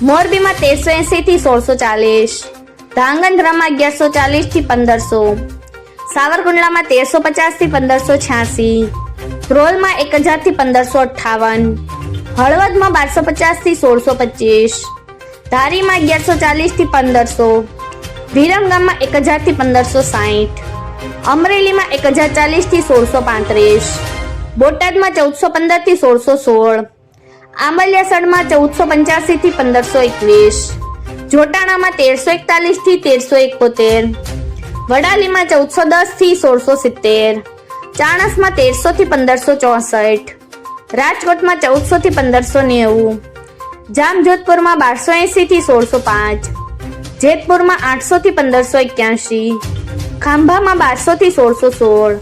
મોરબીમાં તેરસો એસી થી સોળસો ચાલીસ, ધાંગધ્રામાં અગિયારસો ચાલીસથી પંદરસો, સાવરકુંડલામાં તેરસો પચાસથી પંદરસો છ્યાસી, ધ્રોલમાં એક હજારથી પંદરસો અઠ્ઠાવન, હળવદમાં બારસો પચાસથી સોળસો પચીસ, ધારીમાં અગિયારસો ચાલીસથી પંદરસો વિરમગામમાં એક હજારથી પંદરસો સાહીઠ, અમરેલીમાં એક હજાર ચાલીસથી સોળસો પાંત્રીસ, બોટાદમાં ચૌદસો પંદરથી સોળસો સોળ આંબલિયાસણમાં ચૌદસો પંચ્યાસી થી પંદરસો એકવીસ. જોટાણામાં તેરસો એકતાલીસથી તેરસો એકોતેર. વડાલીમાં ચૌદસો દસથી સોળસો સિત્તેર. ચાણસમાં તેરસો થી પંદરસો ચોસઠ. રાજકોટમાં ચૌદસો થી પંદરસો નેવું. જામજોધપુરમાં બારસો એસી થી સોળસો પાંચ. જેતપુરમાં આઠસો થી પંદરસો એક્યાસી ખાંભામાં બારસો થી સોળસો સોળ.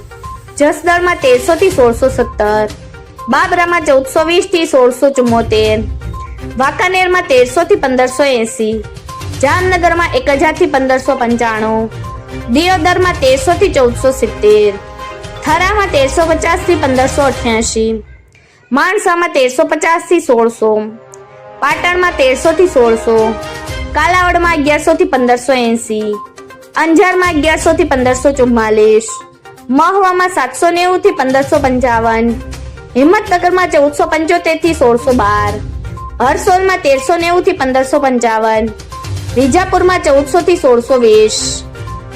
જસદણમાં તેરસો થી સોળસો સત્તર. બાબરામાં ચૌદસો વીસથી સોળસો ચુમ્મોતેર વાંકાનેરમાં તેરસો થી પંદરસો એસી, જામનગરમાં એક હજારથી પંદરસો પંચાણું, દિયોદરમાં તેરસો થી ચૌદસો સિત્તેર, થરામાં તેરસો પચાસથી પંદરસો અઠ્યાસી, માણસામાં તેરસો પચાસથી સોળસો, પાટણમાં તેરસો થી સોળસો, કાલાવડમાં અગિયારસો થી પંદરસો એસી, અંજારમાં અગિયારસો થી પંદરસો ચુમ્માલીસ મહવામાં સાતસો નેવું થી પંદરસો પંચાવન હિંમતનગરમાં ચૌદસો પંચોતેરથી સોળસો બાર, હરસોલમાં તેરસો નેવું થી પંદરસો પંચાવન, વિજાપુરમાં ચૌદસો થી સોળસો વીસ,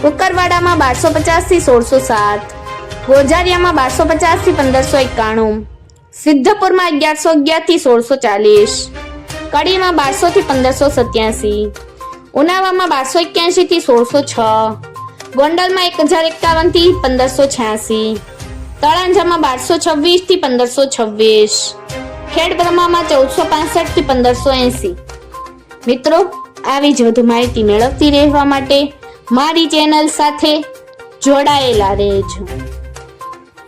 કુકરવાડામાં બારસો પચાસથી સોળસો સાત, ગોજારિયામાં બારસો પચાસથી પંદરસો એકાણું, સિદ્ધપુરમાં અગિયારસો અગિયારથી સોળસો ચાલીસ, કડીમાં બારસો થી પંદરસો સત્યાસી, ઉનાવામાં બારસો એક્યાસી થી સોળસો છ, ગોંડલમાં એક હજાર એકાવનથી પંદરસો છ્યાસી તળાંજામાં બારસો છવ્વીસથી પંદરસો છવ્વીસ. ખેડબ્રહ્મામાં ચૌદસો પાસઠથી પંદરસો એસી. મિત્રો, આવી જ વધુ માહિતી મેળવતી રહેવા માટે મારી ચેનલ સાથે જોડાયેલા રહેજો.